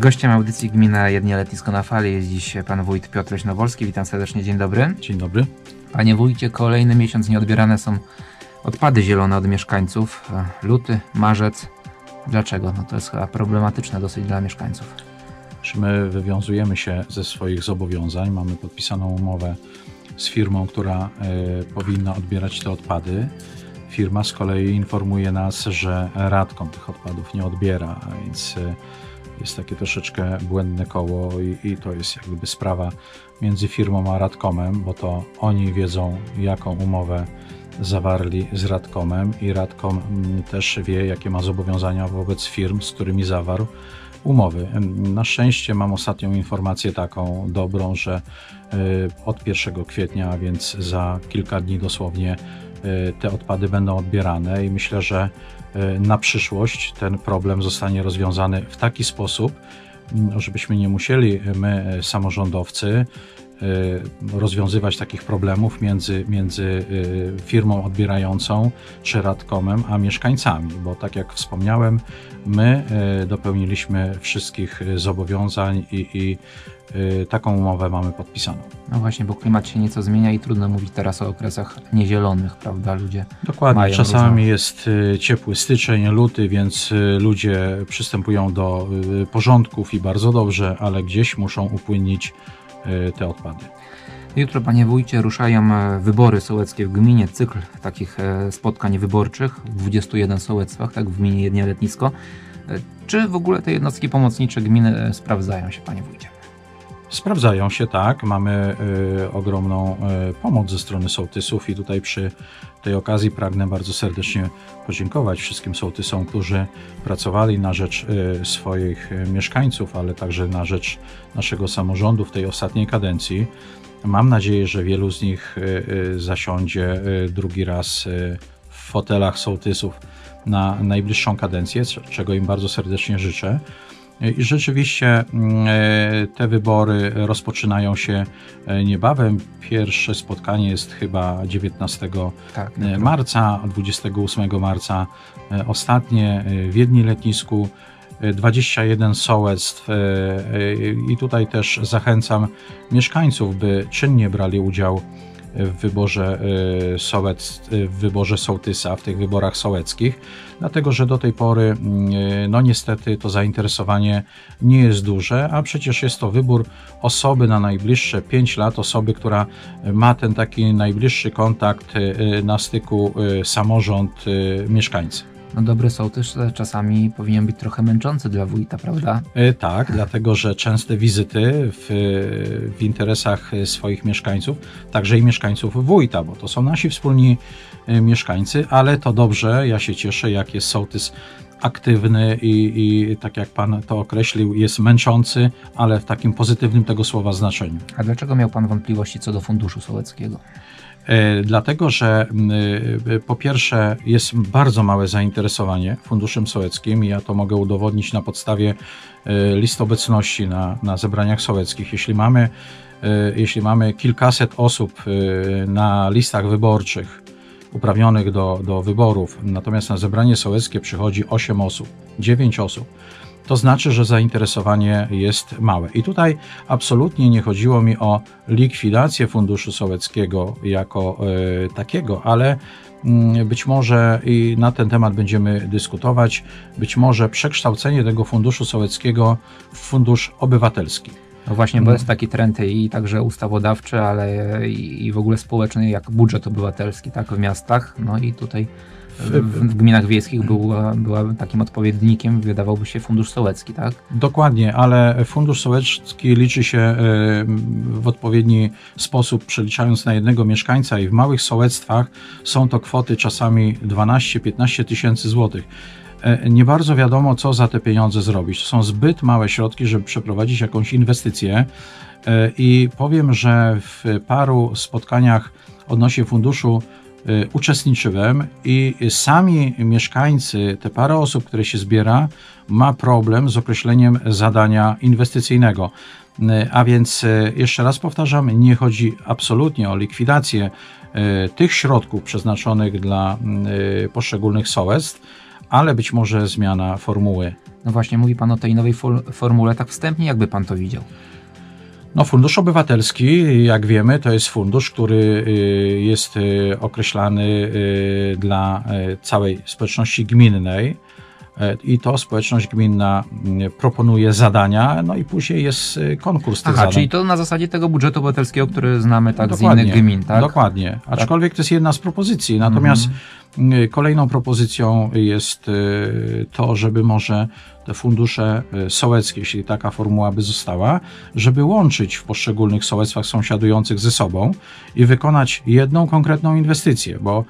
Gościem audycji Gmina Jednie Letnisko na Fali jest dziś pan wójt Piotr Nowolski. Witam serdecznie, dzień dobry. Dzień dobry. Panie wójcie, kolejny miesiąc nieodbierane są odpady zielone od mieszkańców. Luty, marzec. Dlaczego? No to jest chyba problematyczne dosyć dla mieszkańców. Czy my wywiązujemy się ze swoich zobowiązań? Mamy podpisaną umowę z firmą, która e, powinna odbierać te odpady. Firma z kolei informuje nas, że Radkom tych odpadów nie odbiera, a więc e, jest takie troszeczkę błędne koło i, i to jest jak gdyby sprawa między firmą a Radkomem, bo to oni wiedzą, jaką umowę zawarli z Radkomem i Radkom mm, też wie, jakie ma zobowiązania wobec firm, z którymi zawarł umowy. Na szczęście mam ostatnią informację taką dobrą, że y, od 1 kwietnia, a więc za kilka dni dosłownie, te odpady będą odbierane i myślę, że y, na przyszłość ten problem zostanie rozwiązany w taki sposób, mm, żebyśmy nie musieli my, samorządowcy, rozwiązywać takich problemów między, między firmą odbierającą czy radkomem, a mieszkańcami, bo tak jak wspomniałem, my dopełniliśmy wszystkich zobowiązań i, i taką umowę mamy podpisaną. No właśnie, bo klimat się nieco zmienia i trudno mówić teraz o okresach niezielonych, prawda? Ludzie Dokładnie. Czasami różne- jest y, ciepły styczeń, luty, więc y, ludzie przystępują do y, porządków i bardzo dobrze, ale gdzieś muszą upłynnić y, te odpady. Jutro, panie wójcie, ruszają e, wybory sołeckie w gminie, cykl takich e, spotkań wyborczych w 21 sołectwach, tak, w gminie Jednie Letnisko. E, Czy w ogóle te jednostki pomocnicze gminy sprawdzają się, panie wójcie? Sprawdzają się tak, mamy y, ogromną y, pomoc ze strony sołtysów i tutaj przy tej okazji pragnę bardzo serdecznie podziękować wszystkim sołtysom, którzy pracowali na rzecz y, swoich y, mieszkańców, ale także na rzecz naszego samorządu w tej ostatniej kadencji. Mam nadzieję, że wielu z nich y, y, zasiądzie drugi raz w fotelach sołtysów na najbliższą kadencję, czego im bardzo serdecznie życzę. I rzeczywiście mm, e, te wybory rozpoczynają się e, niebawem. Pierwsze spotkanie jest chyba 19 Tak, e, marca, a 28 marca e, ostatnie e, w Wiedni Letnisku. e, 21 sołectw e, e, i tutaj też zachęcam mieszkańców, by czynnie brali udział w wyborze e, sołectw, w wyborze sołtysa, w tych wyborach sołeckich, dlatego że do tej pory, e, no niestety, to zainteresowanie nie jest duże, a przecież jest to wybór osoby na najbliższe 5 lat, osoby, która ma ten taki najbliższy kontakt e, na styku e, samorząd, e, mieszkańcy. No dobry sołtys e, czasami powinien być trochę męczący dla wójta, prawda? E, Tak, dlatego że częste wizyty w, w interesach swoich mieszkańców, także i mieszkańców wójta, bo to są nasi wspólni e, mieszkańcy, ale to dobrze, ja się cieszę, jak jest sołtys aktywny i, i tak jak pan to określił, jest męczący, ale w takim pozytywnym tego słowa znaczeniu. A dlaczego miał pan wątpliwości co do funduszu sołeckiego? E, Dlatego, że m, y, po pierwsze jest bardzo małe zainteresowanie Funduszem Sołeckim i ja to mogę udowodnić na podstawie e, list obecności na, na zebraniach sołeckich. Jeśli mamy, e, jeśli mamy kilkaset osób e, na listach wyborczych uprawnionych do, do wyborów, natomiast na zebranie sołeckie przychodzi 8 osób, 9 osób, to znaczy, że zainteresowanie jest małe. I tutaj absolutnie nie chodziło mi o likwidację Funduszu Sołeckiego jako e, takiego, ale mm, być może i na ten temat będziemy dyskutować, być może przekształcenie tego Funduszu Sołeckiego w Fundusz Obywatelski. No właśnie, bo No. jest taki trend i także ustawodawczy, ale i w ogóle społeczny, jak budżet obywatelski, tak, w miastach. No i tutaj w, gminach wiejskich była, była takim odpowiednikiem, wydawałby się fundusz sołecki, tak? Dokładnie, ale Fundusz Sołecki liczy się e, w odpowiedni sposób, przeliczając na jednego mieszkańca i w małych sołectwach są to kwoty czasami 12-15 tysięcy złotych. E, Nie bardzo wiadomo, co za te pieniądze zrobić. To są zbyt małe środki, żeby przeprowadzić jakąś inwestycję. E, I powiem, że w paru spotkaniach odnośnie funduszu uczestniczyłem i sami mieszkańcy, te parę osób, które się zbiera, ma problem z określeniem zadania inwestycyjnego. Y, A więc y, jeszcze raz powtarzam, nie chodzi absolutnie o likwidację y, tych środków przeznaczonych dla y, poszczególnych sołectw, ale być może zmiana formuły. No właśnie, mówi Pan o tej nowej formule, tak wstępnie, jakby Pan to widział? No, Fundusz Obywatelski, jak wiemy, to jest fundusz, który y, jest y, określany y, dla całej społeczności gminnej. I to społeczność gminna proponuje zadania, no i później jest konkurs tych Aha, zadań. czyli to na zasadzie tego budżetu obywatelskiego, który znamy tak z Dokładnie, innych gmin, tak? Dokładnie. Aczkolwiek to jest jedna z propozycji. Natomiast Mhm. Y, kolejną propozycją jest y, to, żeby może te fundusze y, sołeckie, jeśli taka formuła by została, żeby łączyć w poszczególnych sołectwach sąsiadujących ze sobą i wykonać jedną konkretną inwestycję, bo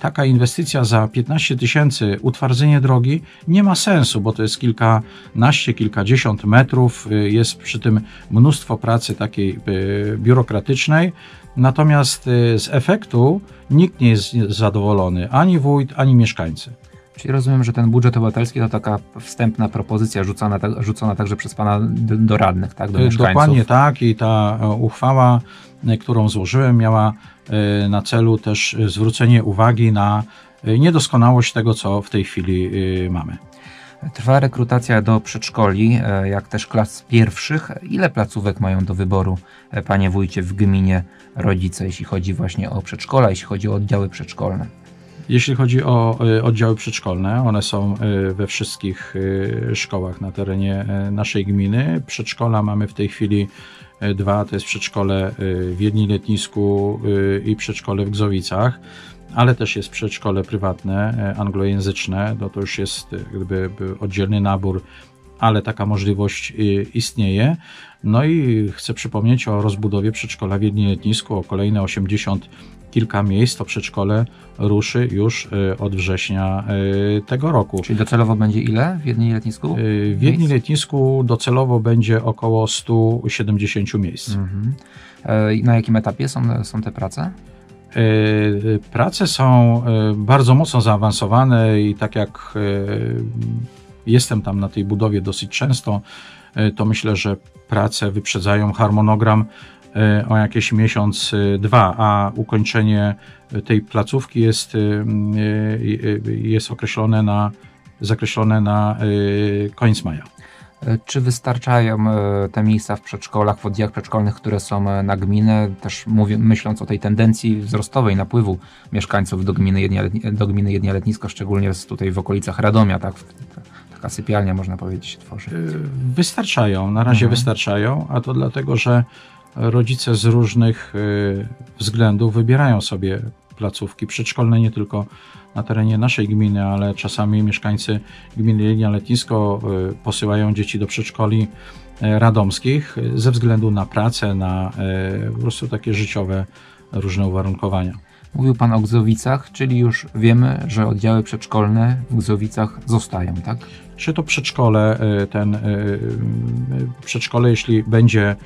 taka inwestycja za 15 tysięcy, utwardzenie drogi, nie ma sensu, bo to jest kilkanaście, kilkadziesiąt metrów, jest przy tym mnóstwo pracy takiej biurokratycznej, natomiast y, z efektu nikt nie jest zadowolony, ani wójt, ani mieszkańcy. Czyli rozumiem, że ten budżet obywatelski to taka wstępna propozycja rzucana, tak- rzucona także przez Pana do, radnych, tak? Do Y, mieszkańców. Dokładnie tak i ta e, uchwała, y, którą złożyłem, miała na celu też zwrócenie uwagi na niedoskonałość tego, co w tej chwili mamy. Trwa rekrutacja do przedszkoli, e, jak też klas pierwszych. Ile placówek mają do wyboru, e, Panie Wójcie, w gminie rodzice, jeśli chodzi właśnie o przedszkola, jeśli chodzi o oddziały przedszkolne? Jeśli chodzi o y, oddziały przedszkolne, one są we wszystkich szkołach na terenie naszej gminy. Przedszkola mamy w tej chwili dwa, to jest przedszkole w Wiedni Letnisku i przedszkole w Gzowicach, ale też jest przedszkole prywatne, y, anglojęzyczne, no to już jest y, gdyby by oddzielny nabór, ale taka możliwość y, istnieje. No i chcę przypomnieć o rozbudowie przedszkola w Wiedni Letnisku, o kolejne 80 kilka miejsc, to przedszkole ruszy już od września tego roku. Czyli docelowo będzie ile w jednym letnisku? W Miejsc? Letnisku docelowo będzie około 170 miejsc. Mhm. E, Na jakim etapie są, są te prace? Y, Prace są y, bardzo mocno zaawansowane i tak jak y, jestem tam na tej budowie dosyć często, to myślę, że prace wyprzedzają harmonogram o jakiś miesiąc, dwa, a ukończenie tej placówki jest, jest określone na, zakreślone na koniec maja. E, Czy wystarczają e, te miejsca w przedszkolach, w oddziałach przedszkolnych, które są e, na gminę, też mówię, myśląc o tej tendencji wzrostowej napływu mieszkańców do gminy, Jednia, do gminy szczególnie tutaj w okolicach Radomia, tak? Taka sypialnia, można powiedzieć, się tworzy. Y, Wystarczają, na razie Mhm. wystarczają, a to dlatego, że rodzice z różnych względów wybierają sobie placówki przedszkolne nie tylko na terenie naszej gminy, ale czasami mieszkańcy gminy Linia Letnisko y, posyłają dzieci do przedszkoli y, radomskich ze względu na pracę, na y, po prostu takie życiowe różne uwarunkowania. Mówił Pan o Gzowicach, czyli już wiemy, że oddziały przedszkolne w Gzowicach zostają, tak? Czy to przedszkole, ten przedszkole, jeśli będzie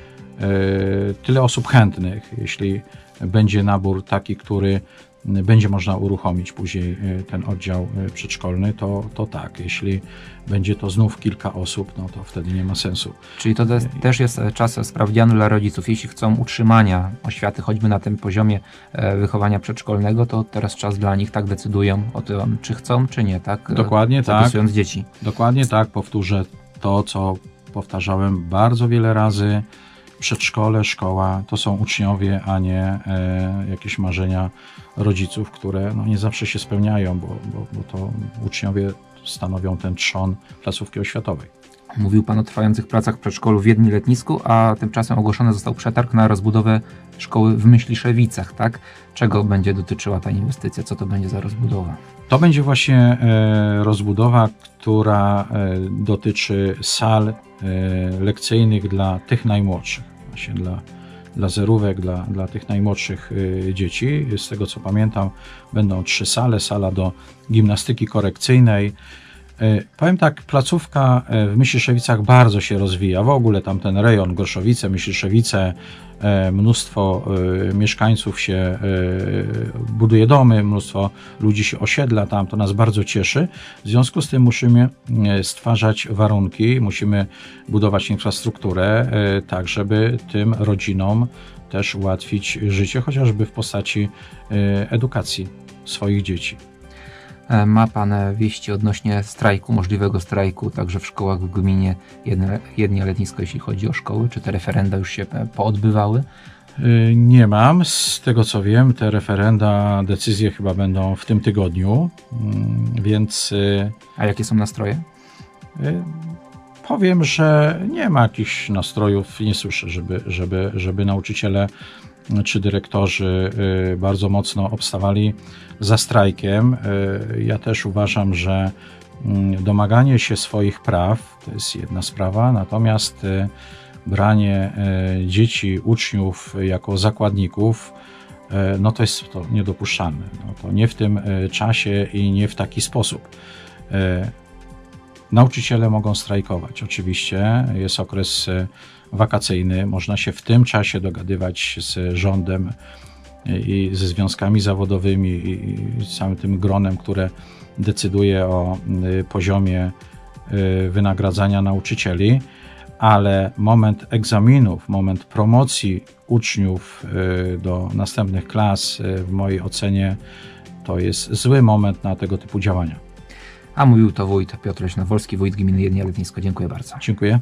tyle osób chętnych, jeśli będzie nabór taki, który będzie można uruchomić później y, ten oddział y, przedszkolny, to, to tak. Jeśli będzie to znów kilka osób, no to wtedy nie ma sensu. Czyli to też jest e, czas sprawdziany dla rodziców. Jeśli chcą utrzymania oświaty, choćby na tym poziomie e, wychowania przedszkolnego, to teraz czas dla nich, tak decydują o tym, czy chcą, czy nie, tak? E, Dokładnie tak. Zapisując dzieci. Dokładnie tak, powtórzę to, co powtarzałem bardzo wiele razy. Przedszkole, szkoła to są uczniowie, a nie e, jakieś marzenia rodziców, które no, nie zawsze się spełniają, bo, bo, bo to uczniowie stanowią ten trzon placówki oświatowej. Mówił Pan o trwających pracach w przedszkolu w Wiedni Letnisku, a tymczasem ogłoszony został przetarg na rozbudowę szkoły w Myśliszewicach, tak? Czego będzie dotyczyła ta inwestycja? Co to będzie za rozbudowa? To będzie właśnie e, rozbudowa, która e, dotyczy sal lekcyjnych dla tych najmłodszych, właśnie dla, dla zerówek, dla, dla tych najmłodszych e, dzieci. Z tego co pamiętam, będą trzy sale: sala do gimnastyki korekcyjnej. E, Powiem tak, placówka e, w Myśliszewicach bardzo się rozwija. W ogóle tam ten rejon Gorszowice, Myśliszewice, e, mnóstwo mieszkańców się buduje domy, mnóstwo ludzi się osiedla tam, to nas bardzo cieszy. W związku z tym musimy stwarzać warunki, musimy budować infrastrukturę, tak żeby tym rodzinom też ułatwić życie, chociażby w postaci edukacji swoich dzieci. E, Ma Pan e, wieści odnośnie strajku, możliwego strajku, także w szkołach w gminie Jedne, Jednia Letnisko, jeśli chodzi o szkoły? Czy te referenda już się e, poodbywały? Nie mam. Z tego co wiem, te referenda, decyzje chyba będą w tym tygodniu, Mm, więc A jakie są nastroje? powiem, że nie ma jakichś nastrojów, nie słyszę, żeby, żeby, żeby nauczyciele czy dyrektorzy y, bardzo mocno obstawali za strajkiem. Y, Ja też uważam, że mm, domaganie się swoich praw to jest jedna sprawa, natomiast y, branie dzieci, uczniów jako zakładników, no to jest to niedopuszczalne. No to nie w tym czasie i nie w taki sposób. Nauczyciele mogą strajkować. Oczywiście jest okres wakacyjny, można się w tym czasie dogadywać z rządem i ze związkami zawodowymi i całym tym gronem, które decyduje o y, poziomie y, wynagradzania nauczycieli, ale moment egzaminów, moment promocji uczniów y, do następnych klas, w mojej ocenie, to jest zły moment na tego typu działania. A mówił to wójt Piotr Leśnowolski, wójt gminy Jednia Letnisko. Dziękuję bardzo. Dziękuję.